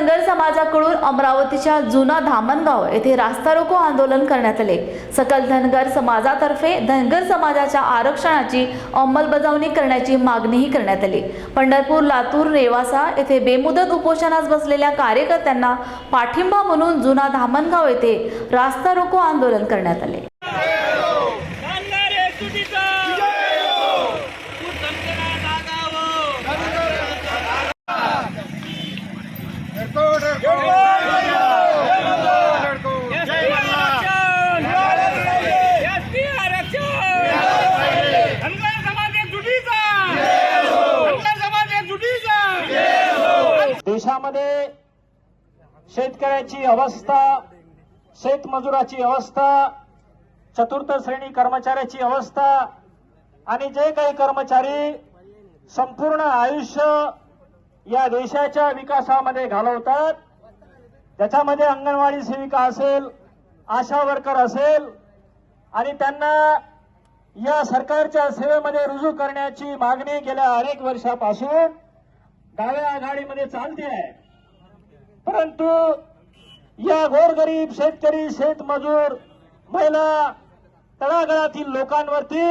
धनगर समाजाकडून अमरावतीच्या जुना धामणगाव येथे रास्ता रोको आंदोलन करण्यात आले. सकल धनगर समाजातर्फे धनगर समाजाच्या आरक्षणाची अंमलबजावणी करण्याची मागणीही करण्यात आली. पंढरपूर लातूर रेवासा येथे बेमुदत उपोषणास बसलेल्या कार्यकर्त्यांना पाठिंबा म्हणून जुना धामणगाव येथे रास्ता रोको आंदोलन करण्यात आले. देशामध्ये शेतकऱ्याची अवस्था शेतमजुराची अवस्था चतुर्थ श्रेणी कर्मचाऱ्याची अवस्था आणि जे काही कर्मचारी संपूर्ण आयुष्य या देशाच्या विकासामध्ये घालवतात. त्याच्यामध्ये अंगणवाडी सेविका असेल आशा वर्कर असेल आणि त्यांना या सरकारच्या सेवेमध्ये रुजू करण्याची मागणी गेल्या अनेक वर्षापासून डाव्या आघाडीमध्ये चालते आहे. परंतु या गोरगरीब शेतकरी शेतमजूर महिला तळागाळातील लोकांवरती